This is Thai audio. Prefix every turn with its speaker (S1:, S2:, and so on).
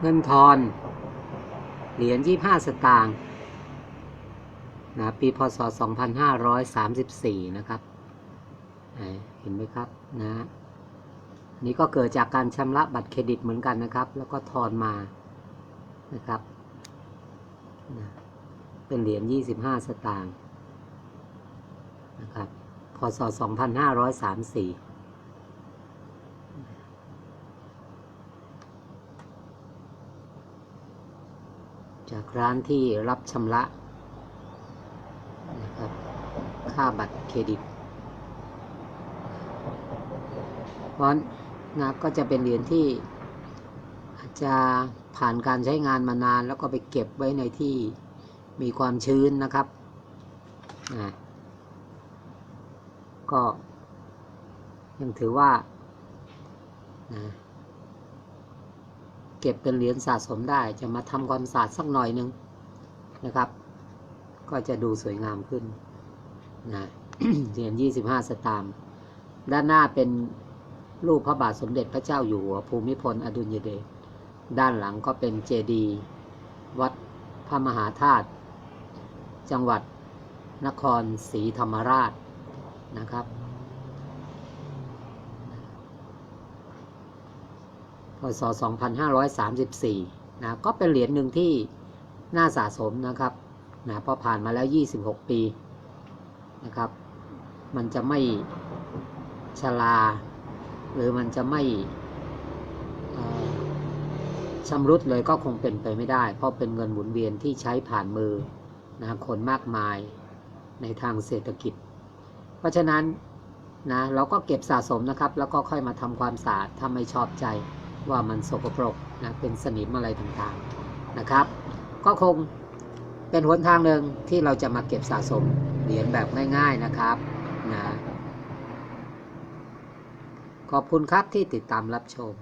S1: เงินทอน เหรียญ25สตางค์นะปีพศ 2534 นะครับอ่าเห็นไหมครับนะนี่ก็เกิดจากการชำระบัตรเครดิตเหมือนกันนะครับ แล้วก็ทอนมานะครับนะเป็นเหรียญ 25 สตางค์นะครับ พศ 2534 จากร้านที่รับชำระนะครับค่าบัตรเครดิต เพราะนะก็จะเป็นเหรียญที่อาจจะผ่านการใช้งานมานานแล้วก็ไปเก็บไว้ในที่มีความชื้นนะครับนะก็ยังถือว่านะ เก็บเป็นเหรียญสะสมได้ จะมาทำความสะอาดสักหน่อยหนึงนะครับ ก็จะดูสวยงามขึ้นนะเหรียญ25สตางค์ด้านหน้าเป็นรูปพระบาทสมเด็จพระเจ้าอยู่หัวภูมิพลอดุลยเดชด้านหลังก็เป็นเจดีย์วัดพระมหาธาตุจังหวัดนครศรีธรรมราชนะครับ พศ 2534 นะ ก็เป็นเหรียญหนึ่งที่น่าสะสมนะครับ นะพอผ่านมาแล้ว 26 ปี นะครับ มันจะไม่ชราหรือมันจะไม่ชำรุดเลยก็คงเป็นไปไม่ได้ เพราะเป็นเงินหมุนเวียนที่ใช้ผ่านมือนะคนมากมายในทางเศรษฐกิจ เพราะฉะนั้นนะเราก็เก็บสะสมนะครับ แล้วก็ค่อยมาทำความสะอาดถ้าไม่ชอบใจ ว่ามันสกปรกนะเป็นสนิมอะไรต่างๆนะครับ ก็คงเป็นหนทางหนึ่งที่เราจะมาเก็บสะสมเหรียญแบบง่ายๆนะครับนะขอบคุณครับที่ติดตามรับชม